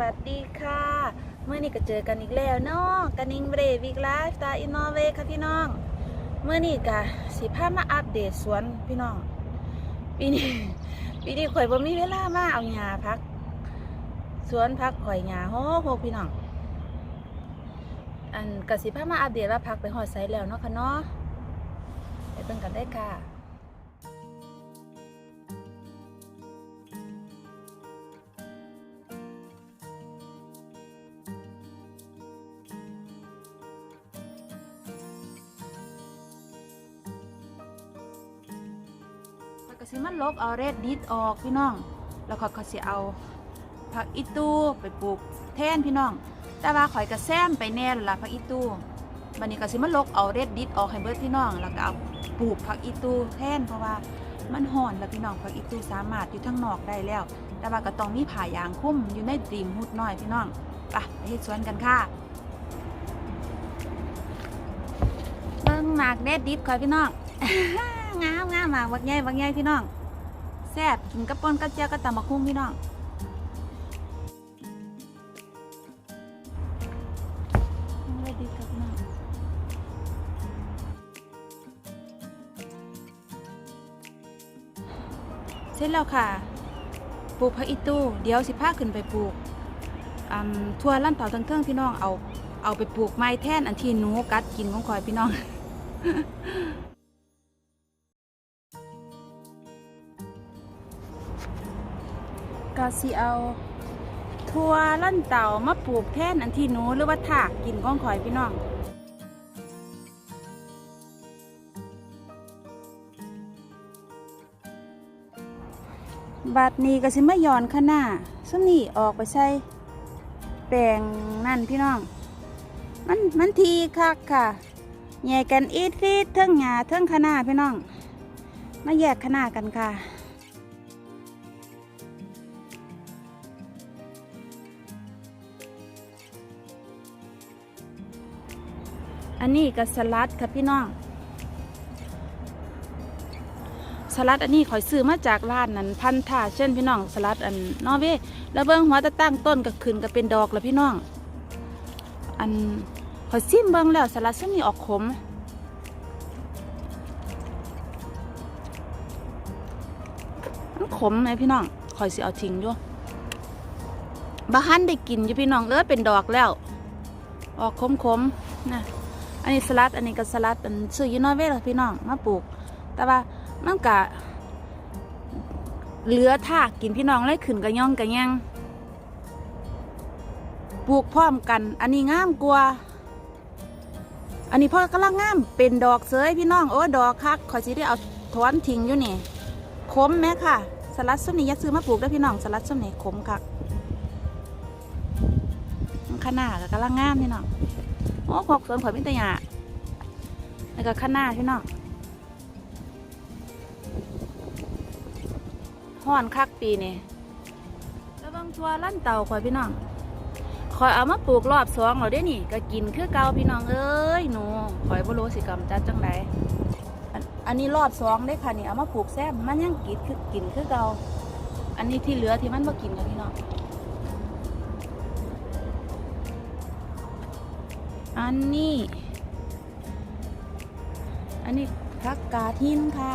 วัสดีค่ะ เมื่อนี้ก็เจอกันอีกแล้วเนาะกันนิงเบรวิกไลฟ์ตล์อินโนเวค่ะพี่น้อง เมื่อนี้ก็สิพามาอัปเดตสวนพี่น้อง ปีนี้ปีนี้ข่อยบ่มีเวลามาเอาหญ้าพัก สวนพักข่อยหญ้าโหโหพี่น้อง อันก็สิพามาอัปเดตว่าพักไปฮอดไสแล้วเนาะค่ะเนาะไปเบิ่งกันได้ค่ะ ก็สิมันลบเอาเรดดิสออกพี่น้อง แล้วข้อยก็สิเอาผักอีตูไปปลูกแทนพี่น้อง แต่ว่าข่อยก็แซมไปแน่ละผักอีตูบัดนี้ก็สิมันลบเอาเรดดิสออกให้เบิดพี่น้อง แล้วก็เอาปลูกผักอีตูแทนเพราะว่ามันห่อนแล้วพี่น้องผักอีตูสามารถอยู่ทั้งนอกได้แล้ว แต่ว่าก็ต้องมีผ่ายางคุ้มอยู่ในตีมหุดน้อยพี่น้องไปไปเฮ็ดสวนกันค่ะเบิ่งหมากเรดดิสข่อยพี่น้อง งามงามมากบักใหญ่บักใหญ่พี่น้องแซ่บกินกับป่นกับเจียวกับตำบักหุ่งพี่น้องด้ดีกับน้องเสร็จแล้วค่ะ ปลูกผักอีตู้เดี๋ยวสิพาขึ้นไปปลูกทั่วลั่นเต่าทั้งเทิงพี่น้องเอาเอาไปปลูกไม้แท่นอันที่หนูกัดกินของคอยพี่น้อง ก็สิเอาทัวลั่นเต่ามาปลูกแทนอันที่หนูหรือว่าถากกินก้องข่อยพี่น้องบัดนี้ก็สิมาย่อนข้างหน้าซึ่งนี่ออกไปใส่แปลงนั่นพี่น้อง มันมันทีคักค่ะแยกกันอีดฟีดเทิงหญ้าเทิงข้างหน้าพี่น้อง มาแยกข้างหน้ากันค่ะ อันนี้ก็สลัดค่ะพี่น้อง สลัดอันนี้ขอยซื้อมาจากร้านนั้นพันธาเช่นพี่น้องสลัดอันนอเวแล้วเบิ้งหัวตะตั้งต้นก็ขึ้นก็เป็นดอกแล้วพี่น้อง อันขอยซิมเบิ้งแล้วสลัดซึ่งมีออกขมมันขมไหมพี่น้องขอยสิเอาทิ้งอยู่บ้านได้กินอยู่พี่น้องเออเป็นดอกแล้ว ออกขมๆนะ นนี้สลัด อันนี้ก็สลัดอันซื้อยูนอร์เวย์ล่ะพี่น้องมาปลูก แต่ว่ามันกะเหลือทากินพี่น้องเลยขึ้นกระย่องกระแยงปลูกพร้อมกัน อันนี้งามกว่าอันนี้พ่อกำลังงามเป็นดอกเสยพี่น้องโอ้ดอกคักขอยสิได้เอาถอนทิ้งอยู่นี่ขมไหมค่ะ สลัดส้มนี่ยัดซื้อมาปลูกได้พี่น้องสลัดส้มนี่ขมคักขนาดก็กำลังงามพี่น้อง โอ้ขอกสวนข่อยมิตรยาแล้วก็ข้างหน้าพี่น้องห้อนคักปีนี่แล้วบางทัวลั่นเต่าข่อยพี่น้องข่อยเอามาปลูกรอบสองแล้วเด้นี่ ก็กินคือเก่าพี่น้องเอ้ยหนูข่อยบ่รู้สิกรรมจัดจังไดอันนี้รอบสองได้ค่ะนี่เอามาปลูกแซมมันยังกินคือกินคือเก่าอันนี้ที่เหลือที่มันบ่กินกับพี่น้อง อันนี้ อันนี้พักกาทินค่ะ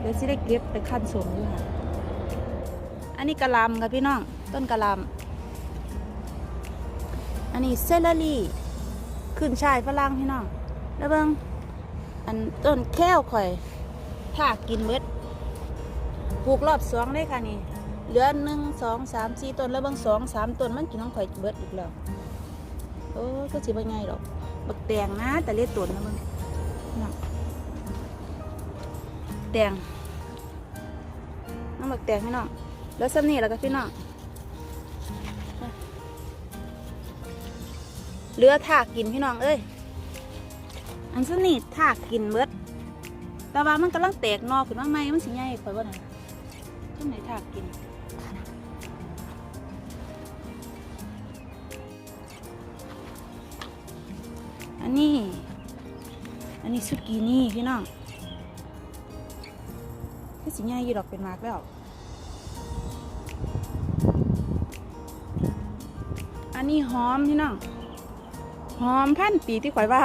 เดี๋ยวจะได้เก็บไปขั้นสมด้วยค่ะ อันนี้กะลำค่ะพี่น้อง ต้นกะลำอันนี้เซลลารี่ขึ้นชายฝรั่งพี่น้อง แล้วเบิ่งอันต้นแค้วข่อย ถ้ากินเบิดปลูกรอบสองได้ค่ะนี่ เหลือหนึ่งสองสามสี่ต้นแล้วเบางสองสามต้นมันกินของข่อยเบิดอีกแล้ว โอ้ยก็สิบ่ไงหรอก บักแตงนะ แต่เล็ดตัวนะมึงแตงน้องบักแตงพี่น้อง แล้วซ้ำนี่แล้วก็พี่น้องเหลือถากกินพี่น้องเอ้ย อันซ้ำนี่ถากกินเบิดแต่ว่ามันกำลังแตกนอขึ้นมาใหม่มันสิใหญ่ข่อยบ่น่ะช่วงไหนถากกิน นนี้ อันนี้สุกีนี่พี่น้องแค่สิง่ายยู่ดอกเป็นมากแล้วนี้หอมพี่น้อง หอมพันปีที่ข่อยว่า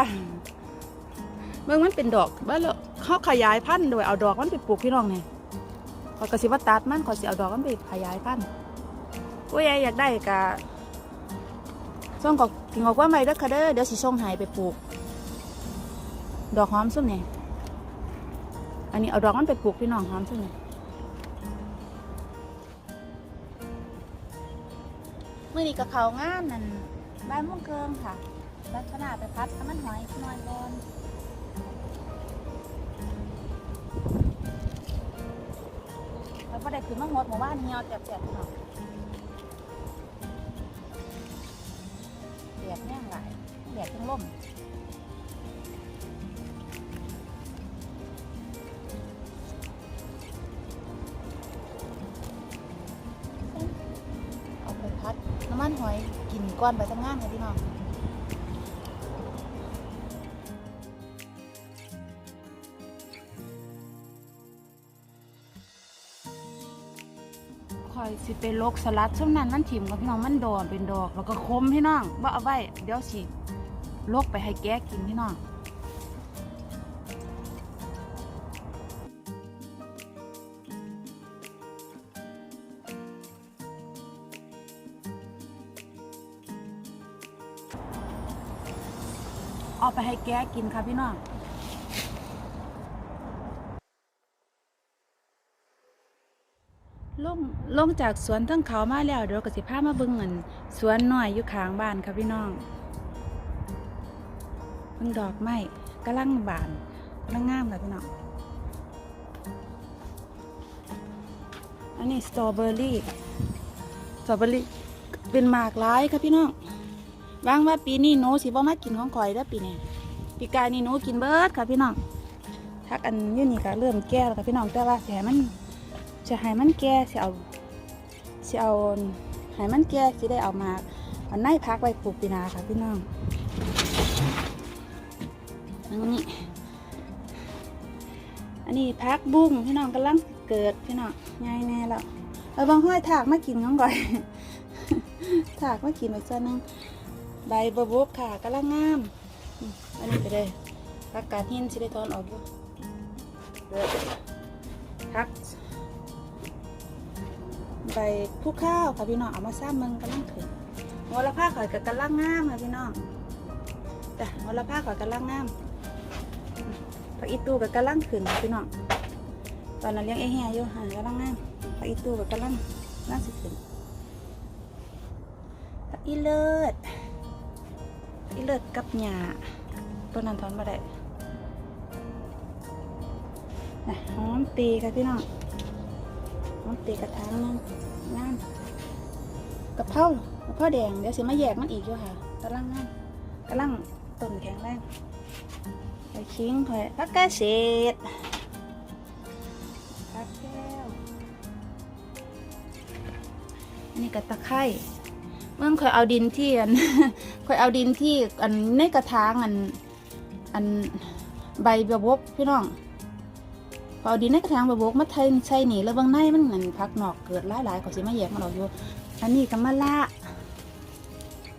เบิ่งมันเป็นดอกบ้าแล้วเขาขยายพันธุ์โดยเอาดอกมันไปปลูกพี่น้องเนี่ยข่อยก็สิว่าตัดมันขอสิเอาดอกมันไปขยายพันธุ์ผู้ใหญ่อยากได้กะส่งก็ กินออกว่าไม่เด้อค่ะเด้อเดี๋ยวสิส่งหายไปปลูก ดอกหอมส้มเนี่ยอันนี้เอาดอกมันไปปลูกพี่น้องหอมส้มเนี่ยมื่อนี้กับเขางานนั่นบ้านม่วงเกิงค่ะลักษณะไปพัดน้ำมันหอยนอนบอนแล้วก็ได้ขึ้นมาหมดหมู่บ้านเหี่ยวแจ็บๆพี่น้ ดดแห้งหลายแดดทั้งลมเอาไปพัดน้ำมันหอยกินก้อนไปทำงานค่ะพี่น้อง อยสิไปลกสลัดช่วงนั้นมันถิ่มกับพี่น้องมันดอนเป็นดอก แล้วก็คมพี่น้องว่าเอาไว้เดี๋ยวสิลกไปให้แก้กินพี่น้องเอาไปให้แก้กินค่ะพี่น้องลง จากสวนทั้งเขามาแล้วเดี๋ยวก็สิพามาเบิ่งเงินสวนน้อยอยู่ข้างบ้านค่ะพี่น้องเบิ่งดอกไม้กำลังบานกำลังงามค่ะพี่น้องอันนี้สตรอเบอรี่สตรอเบอรี่เป็นหมากร้ายค่ะพี่น้องวางว่าปีนี้หนูสิบ่มากินของข่อยเด้ปีนี้ปีกายนี่หนูกินเบิร์ดค่ะพี่น้องทักอันยูนี่ก็เริ่มแก่แล้วค่ะพี่น้องแต่ว่าแผลมันจะให้มันแก่สิเอา สิเอาให้มันแก่สิได้เอามาเอาในพักไว้ปลูกปีนาค่ะพี่น้องอันนี้อันนี้พักบุ้งพี่น้องกำลังเกิดพี่น้องง่ายแน่แล้วเอาบางห้อยถากมากินของก่อยถากมากินไปส่วนหนึงใบบะบกค่ะกำลังงามอันนี้ไปเลยพักกาดหินสิได้ถอนออกอยู่เดือดพัก ใบผู้ข้าวค่ะพี่น้องเอามาซ้ำมึงกำลังขึ้นหัวละผ้าข่อยกับกำลังงามค่ะพี่น้องจ้ะหัวละผ้าข่อยกำลังงามผักอีตูกับกำลังขึ้นค่ะพี่น้องตอนนั้นเลี้ยงเอเฮียอยู่ห่างกำลังงามผักอีตูกับกำลังน่าสิขึ้นผักอีเลิศอีเลิศกับหญ้าต้นนั้นถอนมาได้นะหอมตีค่ะพี่น้อง หอมตีกระถางหนึงงามกะเพรากระเพราแดงเดี๋ยวสิมาแยกมันอีกอยู่ค่ะกำลังงามกำลังต้นแข็งแรงไปคิงคอยพักกระเศษพักแก้วอันนี้กระตะไคร้เมื่อคอยเอาดินที่อันคอยเอาดินที่อันในกระถางอันอันใบเบียบกพี่น้อง เอาดินในกระถางบบกมาไทยใช่หนีแล้วบางในมันเหมือนพักหนอกเกิดหลายหลายๆเขาสิมาแยกมาเราอยู่อันนี้ก็มะละ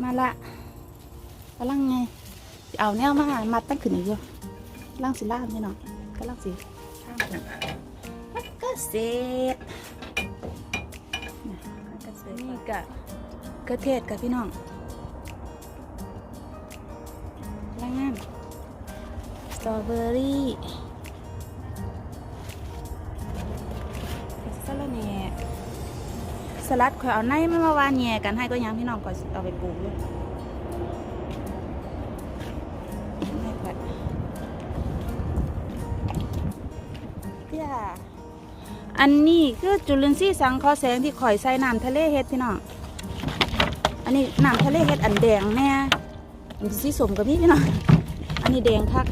มะละกำลังไงเอาแนวมามัดตั้งขึ้นอีกอยู่กำลังสิล่ามพี่น้อกำลังสิข้ามกันแล้วก็เสร็จนะแล้วก็เสร็จนี่ก็กระเทศกับพี่น้องล่างงามสตรอเบอรี่ สลัดข่อยเอาในมันมาวานแหน่กันให้ก็ยังพี่น้องก่อนเอาไปปลูกด้วยอันนี้คือจุลินทรีย์สังเคราะห์แสงที่ข่อยใส่น้ำทะเลเฮ็ดพี่น้อง อันนี้น้ำทะเลเฮ็ดอันแดงแน่อันสีสมกับพี่พี่น้อง อันนี้แดงคัก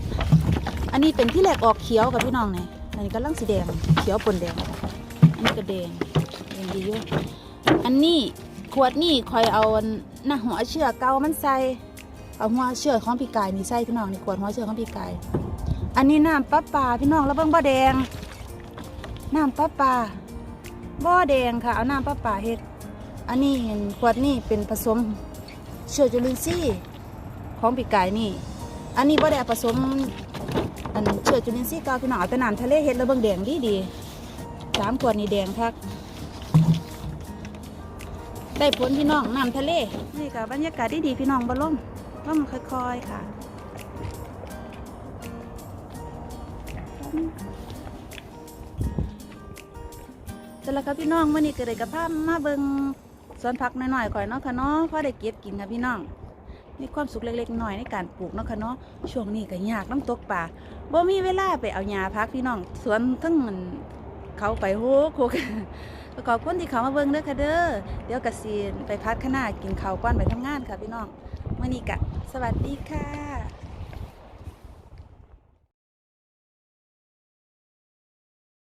อันนี้เป็นที่แหลกออกเขียวกับพี่น้องเนี่ยอันนี้ก็ลังสีแดง เขียวปนแดง อันนี้ก็แดงแดงดีอยู่อั อันนี้ขวดนี่คอยเอาอันน่ะหัวเชือกเก่ามันใส่เอาหัวเชือกของพี่กายนี่ใส่พี่น้องนี่ขวดหัวเชือกของพี่กาย อันนี้น้ำปลาปลาพี่น้องแล้วเบิ่งบ่แดงน้ำปลาปลาบ่แดงค่ะเอาน้ำปลาปลาเฮ็ดอันนี้ขวดนี่เป็นผสมเชื้อจุลินทรีย์ของปีกายนี่ อันนี้บ่ได้ผสมอันเชื้อจุลินทรีย์เก่าพี่น้องเอาแต่น้ำทะเลเฮ็ดแล้วเบิ่งแดงดีดีสามขวดนี่แดงคัก ได้ผลพี่น้องน้ำทะเล นี่ก็บรรยากาศดีดีๆพี่น้องบ่ลมลมค่อยๆค่ะเสร็จแล้วครับพี่น้องมื่อนี้ก็ได้กับพามาเบิงสวนผักหน่อยๆก่อยเนาะค่ะเนาะพอได้เก็บกินค่ะพี่น้องมีความสุขเล็กๆน้อยในการปลูกเนาะค่ะเนาะช่วงนี้ก็ยากน้ำตกป่าบ่มีเวลาไปเอาหญ้าพักพี่น้องสวนทั้งมันเขาไปโหโคกก็ ขอบคุณที่เขามาเบิ้งเด้อค่ะเด้อเดี๋ยวกสิไปพัดขางหนากินข้าวก้อนไปทำงานค่ะพี่น้องมื่อนี้กะสวัสดีค่ะ